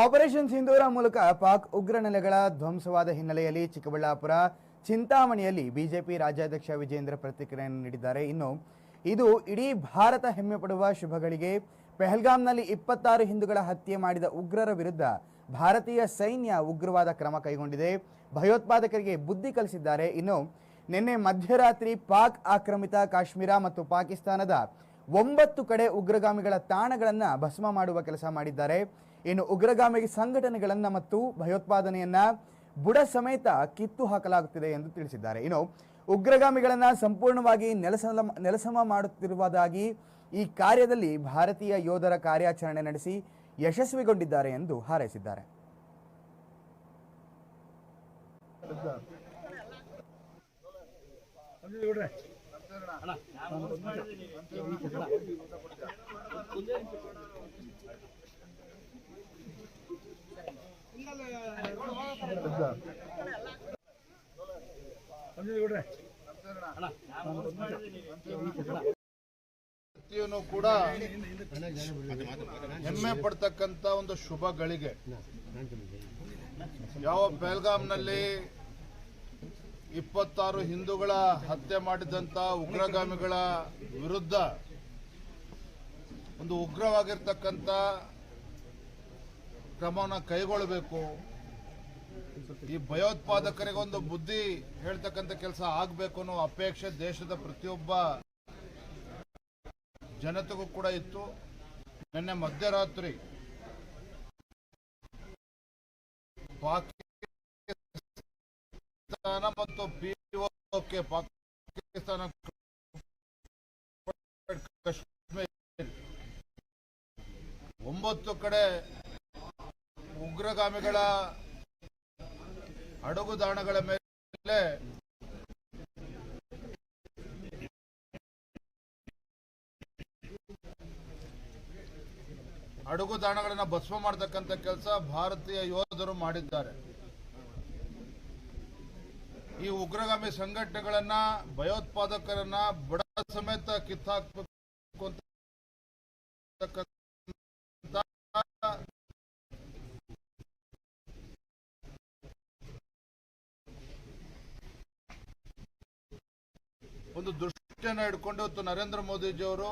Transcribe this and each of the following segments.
Operation ಸಿಂಧೂರ ಮೂಲಕ ಪಾಕ್ ಉಗ್ರ ನೆಲೆಗಳ ಧ್ವಂಸವಾದ ಹಿನ್ನೆಲೆಯಲ್ಲಿ ಚಿಕ್ಕಬಳ್ಳಾಪುರ, ಚಿಂತಾಮಣಿಯಲ್ಲಿ ಬಿಜೆಪಿ ರಾಜ್ಯಾಧ್ಯಕ್ಷ ವಿಜೇಂದ್ರ ಪ್ರತಿಕ್ರಿಯೆಯನ್ನು ನೀಡಿದ್ದಾರೆ. ಇನ್ನು ಇದು ಇಡೀ ಭಾರತ ಹೆಮ್ಮೆ ಪಡುವ ಶುಭಗಳಿಗೆ ಪೆಹಲ್ಗಾಮ್ನಲ್ಲಿ ಇಪ್ಪತ್ತಾರು ಹಿಂದೂಗಳ ಹತ್ಯೆ ಮಾಡಿದ ಉಗ್ರರ ವಿರುದ್ಧ ಭಾರತೀಯ ಸೈನ್ಯ ಉಗ್ರವಾದ ಕ್ರಮ ಕೈಗೊಂಡಿದೆ. ಭಯೋತ್ಪಾದಕರಿಗೆ ಬುದ್ಧಿ ಕಲಿಸಿದ್ದಾರೆ. ಇನ್ನು ನಿನ್ನೆ ಮಧ್ಯರಾತ್ರಿ ಪಾಕ್ ಆಕ್ರಮಿತ ಕಾಶ್ಮೀರ ಮತ್ತು ಪಾಕಿಸ್ತಾನದ ಒಂಬತ್ತು ಕಡೆ ಉಗ್ರಗಾಮಿಗಳ ತಾಣಗಳನ್ನು ಭಸ್ಮ ಮಾಡುವ ಕೆಲಸ ಮಾಡಿದ್ದಾರೆ. ಇನ್ನು ಉಗ್ರಗಾಮಿ ಸಂಘಟನೆಗಳನ್ನು ಮತ್ತು ಭಯೋತ್ಪಾದನೆಯನ್ನು ಬುಡ ಸಮೇತ ಕಿತ್ತು ಹಾಕಲಾಗುತ್ತಿದೆ ಎಂದು ತಿಳಿಸಿದ್ದಾರೆ. ಇನ್ನು ಉಗ್ರಗಾಮಿಗಳನ್ನು ಸಂಪೂರ್ಣವಾಗಿ ನೆಲಸಮ ನೆಲಸಮ ಮಾಡುತ್ತಿರುವುದಾಗಿ ಈ ಕಾರ್ಯದಲ್ಲಿ ಭಾರತೀಯ ಯೋಧರ ಕಾರ್ಯಾಚರಣೆ ನಡೆಸಿ ಯಶಸ್ವಿಗೊಂಡಿದ್ದಾರೆ ಎಂದು ಹಾರೈಸಿದ್ದಾರೆ. ವ್ಯಕ್ತಿಯನ್ನು ಕೂಡ ಹೆಮ್ಮೆ ಪಡ್ತಕ್ಕಂತ ಒಂದು ಶುಭ ಗಳಿಗೆ. ಯಾವ ಬೆಲ್ಗಾಂನಲ್ಲಿ ಇಪ್ಪತ್ತಾರು ಹಿಂದೂಗಳ ಹತ್ಯೆ ಮಾಡಿದಂತ ಉಗ್ರಗಾಮಿಗಳ ವಿರುದ್ಧ ಒಂದು ಉಗ್ರವಾಗಿರ್ತಕ್ಕಂಥ ಕ್ರಮವನ್ನು ಕೈಗೊಳ್ಳಬೇಕು. ಈ ಭಯೋತ್ಪಾದಕರಿಗೆ ಒಂದು ಬುದ್ಧಿ ಹೇಳ್ತಕ್ಕಂಥ ಕೆಲಸ ಆಗಬೇಕು ಅನ್ನೋ ಅಪೇಕ್ಷೆ ದೇಶದ ಪ್ರತಿಯೊಬ್ಬ ಜನತೆಗೂ ಕೂಡ ಇತ್ತು. ನಿನ್ನೆ ಮಧ್ಯರಾತ್ರಿ ಪಾಕಿಸ್ತಾನ ಮತ್ತು ಪಿಒಕೆ ಪಾಕಿಸ್ತಾನ ಒಂಬತ್ತು ಕಡೆ ಉಗ್ರಗಾಮಿಗಳ ಅಡಗುದಾಣಗಳ ಮೇಲೆ ಅಡುಗುದಾಣಗಳನ್ನ ಭಸ್ಮ ಮಾಡತಕ್ಕಂಥ ಕೆಲಸ ಭಾರತೀಯ ಯೋಧರು ಮಾಡಿದ್ದಾರೆ. ಈ ಉಗ್ರಗಾಮಿ ಸಂಘಟನೆಗಳನ್ನ ಭಯೋತ್ಪಾದಕರನ್ನ ಬಡ ಸಮೇತ ಕಿತ್ತಾಕ್ಬೇಕು ಒಂದು ದೃಷ್ಟಿಯನ್ನು ಇಟ್ಕೊಂಡು ಇವತ್ತು ನರೇಂದ್ರ ಮೋದಿಜಿಯವರು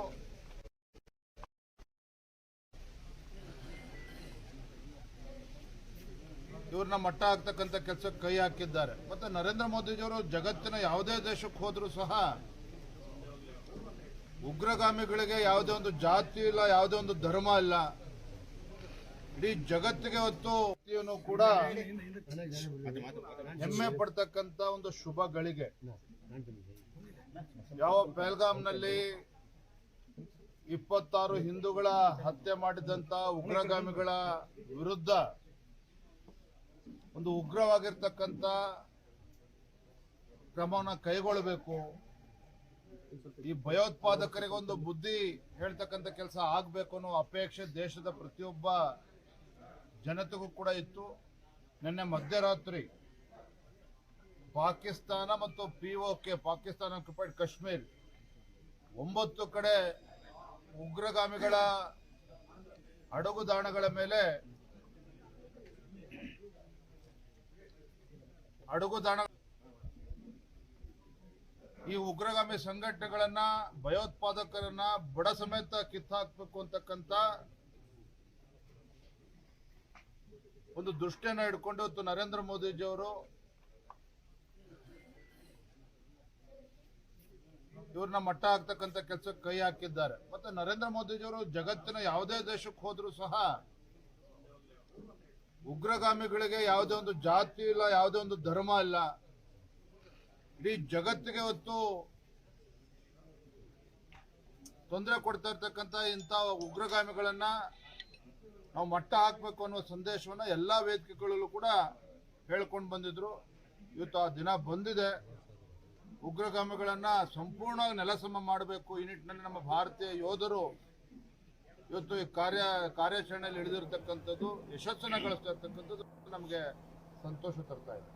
ಇವ್ರನ್ನ ಮಟ್ಟ ಹಾಕ್ತಕ್ಕಂಥ ಕೆಲಸಕ್ಕೆ ಕೈ ಹಾಕಿದ್ದಾರೆ. ಮತ್ತೆ ನರೇಂದ್ರ ಮೋದಿಜಿಯವರು ಜಗತ್ತಿನ ಯಾವುದೇ ದೇಶಕ್ಕೆ ಹೋದರೂ ಸಹ ಉಗ್ರಗಾಮಿಗಳಿಗೆ ಯಾವುದೇ ಒಂದು ಜಾತಿ ಇಲ್ಲ, ಯಾವುದೇ ಒಂದು ಧರ್ಮ ಇಲ್ಲ. ಇಡೀ ಜಗತ್ತಿಗೆ ಹೊತ್ತು ವ್ಯಕ್ತಿಯನ್ನು ಕೂಡ ಹೆಮ್ಮೆ ಪಡ್ತಕ್ಕಂಥ ಒಂದು ಶುಭ ಗಳಿಗೆ. ಯಾವ ಪೆಹಲ್ಗಾಮ್ನಲ್ಲಿ ಇಪ್ಪತ್ತಾರು ಹಿಂದೂಗಳ ಹತ್ಯೆ ಮಾಡಿದಂತ ಉಗ್ರಗಾಮಿಗಳ ವಿರುದ್ಧ ಒಂದು ಉಗ್ರವಾಗಿರ್ತಕ್ಕಂಥ ಕ್ರಮವನ್ನು ಕೈಗೊಳ್ಳಬೇಕು. ಈ ಭಯೋತ್ಪಾದಕರಿಗೆ ಒಂದು ಬುದ್ಧಿ ಹೇಳ್ತಕ್ಕಂಥ ಕೆಲಸ ಆಗಬೇಕು ಅನ್ನೋ ಅಪೇಕ್ಷೆ ದೇಶದ ಪ್ರತಿಯೊಬ್ಬ ಜನತೆಗೂ ಕೂಡ ಇತ್ತು. ನಿನ್ನೆ ಮಧ್ಯರಾತ್ರಿ ಪಾಕಿಸ್ತಾನ ಮತ್ತು P O K Pakistan occupied Kashmir ಒಂಬತ್ತು ಕಡೆ ಉಗ್ರಗಾಮಿಗಳ ಅಡಗುದಾಣಗಳ ಮೇಲೆ ಅಡಗುದಾಣ ಈ ಉಗ್ರಗಾಮಿ ಸಂಘಟನೆಗಳನ್ನ, ಭಯೋತ್ಪಾದಕರನ್ನ ಬಡ ಸಮೇತ ಕಿತ್ತಾಕ್ಬೇಕು ಅಂತಕ್ಕಂಥ ಒಂದು ದೃಷ್ಟಿಯನ್ನ ಇಟ್ಕೊಂಡು ಇವತ್ತು ನರೇಂದ್ರ ಮೋದಿಜಿಯವರು ಇವ್ರನ್ನ ಮಟ್ಟ ಹಾಕ್ತಕ್ಕಂಥ ಕೆಲಸಕ್ಕೆ ಕೈ ಹಾಕಿದ್ದಾರೆ. ಮತ್ತೆ ನರೇಂದ್ರ ಮೋದಿಜಿಯವರು ಜಗತ್ತಿನ ಯಾವುದೇ ದೇಶಕ್ಕೆ ಹೋದ್ರೂ ಸಹ ಉಗ್ರಗಾಮಿಗಳಿಗೆ ಯಾವುದೇ ಒಂದು ಜಾತಿ ಇಲ್ಲ, ಯಾವುದೇ ಒಂದು ಧರ್ಮ ಇಲ್ಲ. ಇಡೀ ಜಗತ್ತಿಗೆ ಹೊತ್ತು ತೊಂದರೆ ಕೊಡ್ತಾ ಇರ್ತಕ್ಕಂಥ ಇಂಥ ಉಗ್ರಗಾಮಿಗಳನ್ನ ನಾವು ಮಟ್ಟ ಹಾಕಬೇಕು ಅನ್ನೋ ಸಂದೇಶವನ್ನ ಎಲ್ಲಾ ವೇದಿಕೆಗಳಲ್ಲೂ ಕೂಡ ಹೇಳ್ಕೊಂಡು ಬಂದಿದ್ರು. ಇವತ್ತು ಆ ದಿನ ಬಂದಿದೆ. ಉಗ್ರಗಾಮಿಗಳನ್ನ ಸಂಪೂರ್ಣವಾಗಿ ನೆಲಸಮ ಮಾಡಬೇಕು. ಈ ನಿಟ್ಟಿನಲ್ಲಿ ನಮ್ಮ ಭಾರತೀಯ ಯೋಧರು ಇವತ್ತು ಈ ಕಾರ್ಯ ಕಾರ್ಯಾಚರಣೆಯಲ್ಲಿ ಹಿಡಿದಿರ್ತಕ್ಕಂಥದ್ದು ಯಶಸ್ಸನ್ನು ಗಳಿಸ್ತಾ ಇರ್ತಕ್ಕಂಥದ್ದು ನಮಗೆ ಸಂತೋಷ ತರ್ತಾ ಇದೆ.